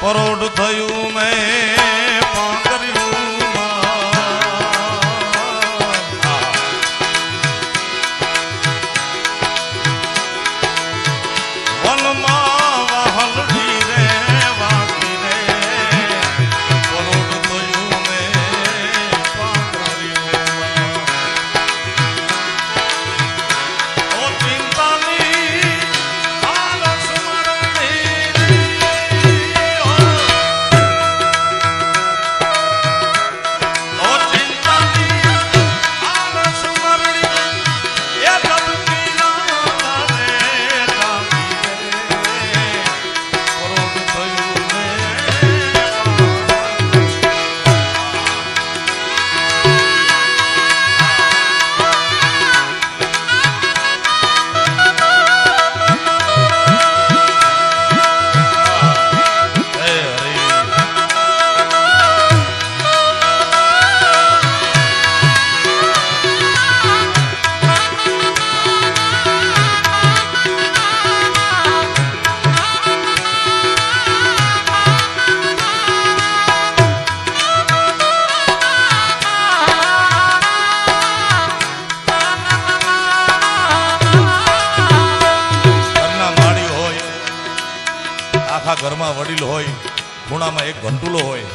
પરોઢ થયું મેં. ખૂણામાં એક ઘંટુલો હોય.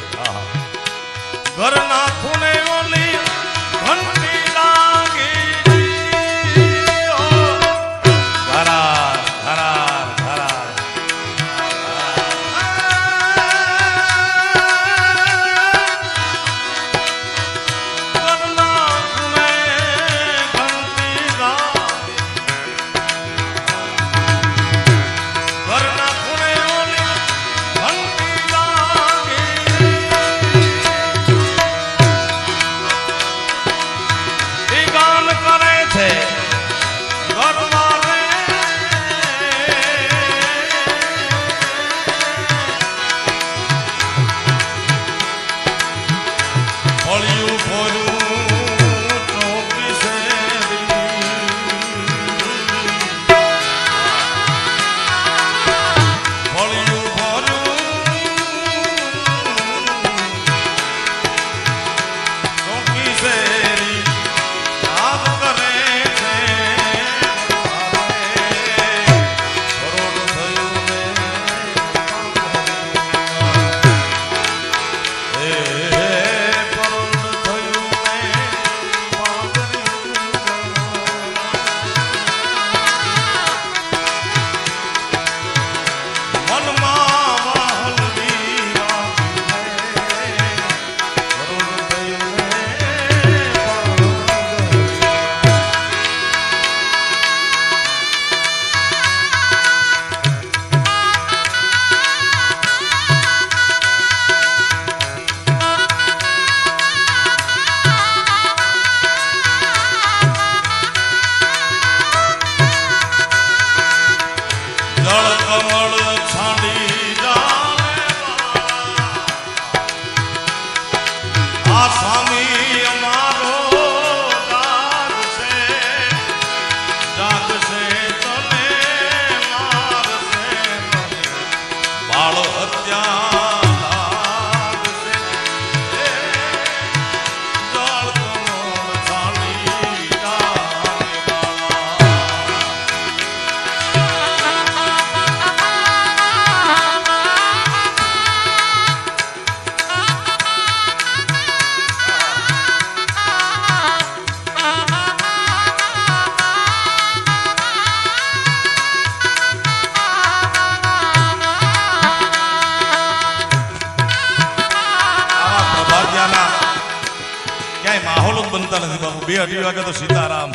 બનતા નથી બાપુ. બે અઢી વાગે તો સીતારામ.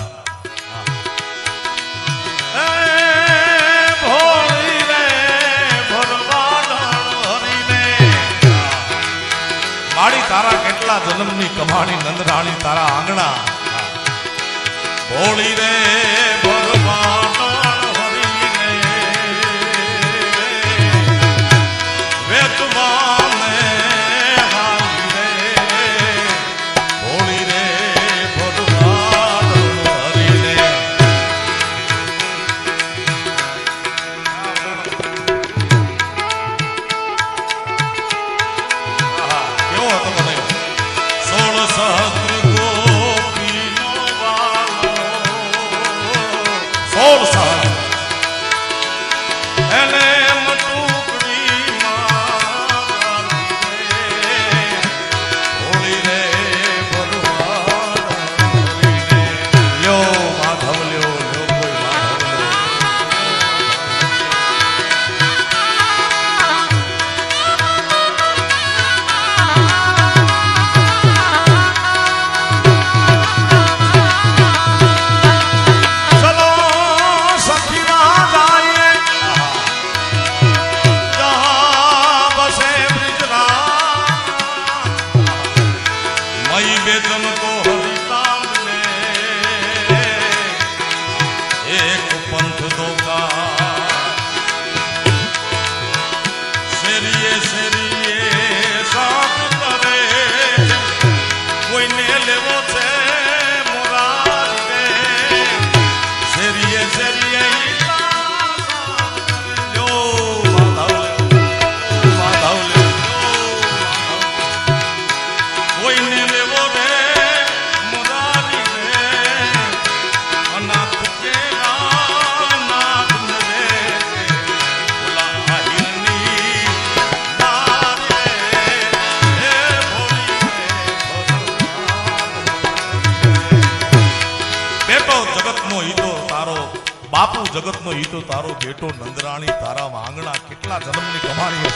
મારી તારા કેટલા જન્મની કમાણી, નંદરાણી તારા આંગણા. ભોળી રે તારો બેટો નંદરાણી તારા વાંગણા કેટલા જન્મની કમાણી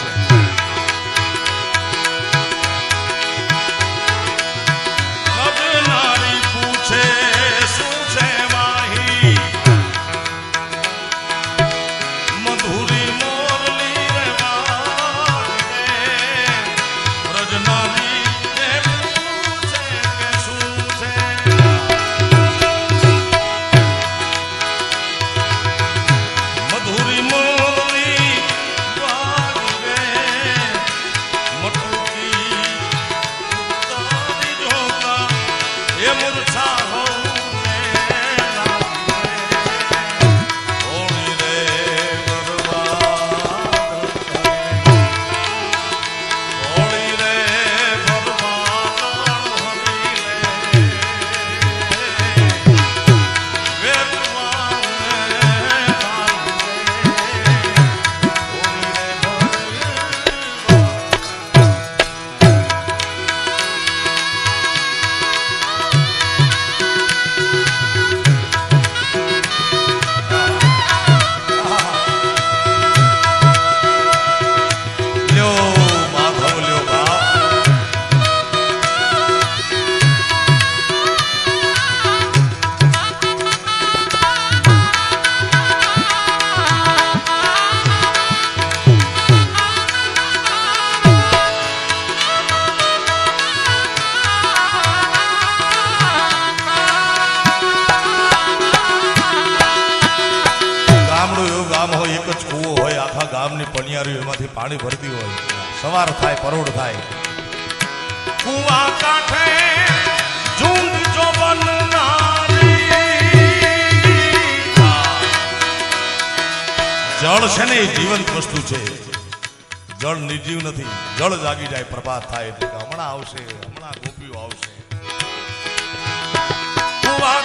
કુવામાંથી પાણી ભરતી હોય, સવાર થાય પરોડ થાય. કુવા કાંઠે જળ છે ને એ જીવંત વસ્તુ છે. જળ નિર્જીવ નથી. જળ જાગી જાય, પ્રભાત થાય એટલે હમણાં આવશે, હમણાં ગોપીઓ આવશે. કુવા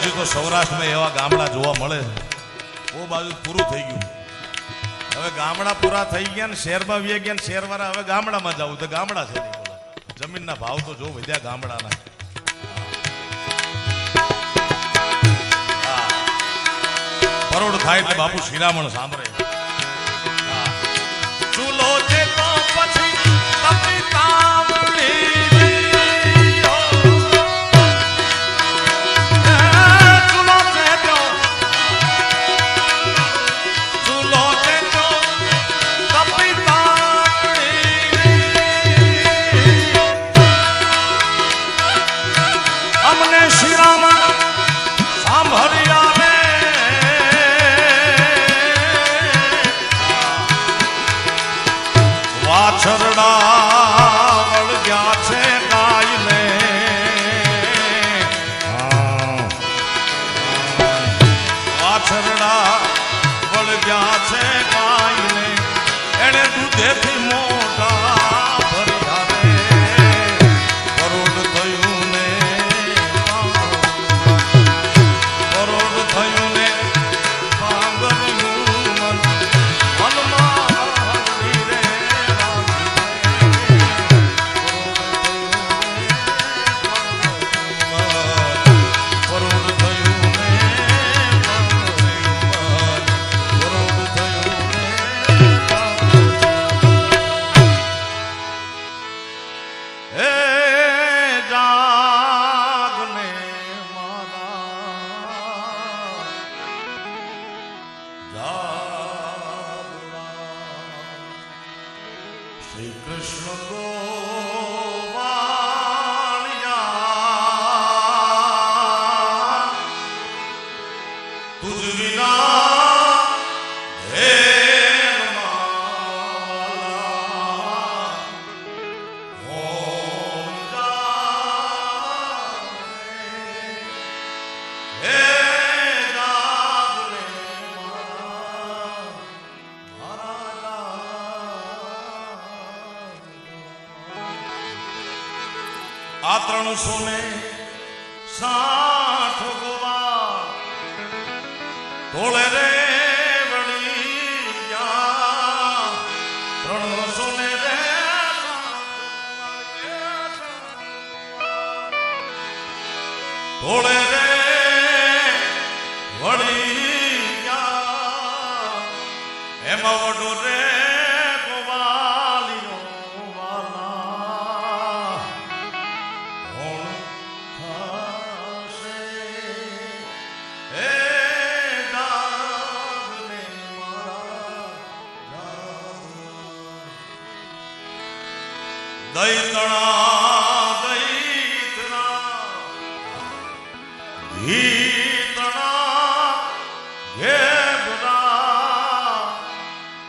હજી તો સૌરાષ્ટ્રમાં એવા ગામડા જોવા મળે છે. બહુ બાજુ પૂરું થઈ ગયું. હવે ગામડા પૂરા થઈ ગયા ને શહેરમાં વ્યા ગયા ને શહેરવાળા હવે ગામડામાં જવું તો ગામડા છે જમીનના ભાવ તો જો વધ્યા ગામડાના. કરોડ થાય એટલે બાપુ શિરામણ સાંભળે. ચૂલો છે તો પછી આ ત્રણસો ને સાઠ તોળે રે વળિયા એમાં વડો રે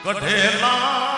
कढेला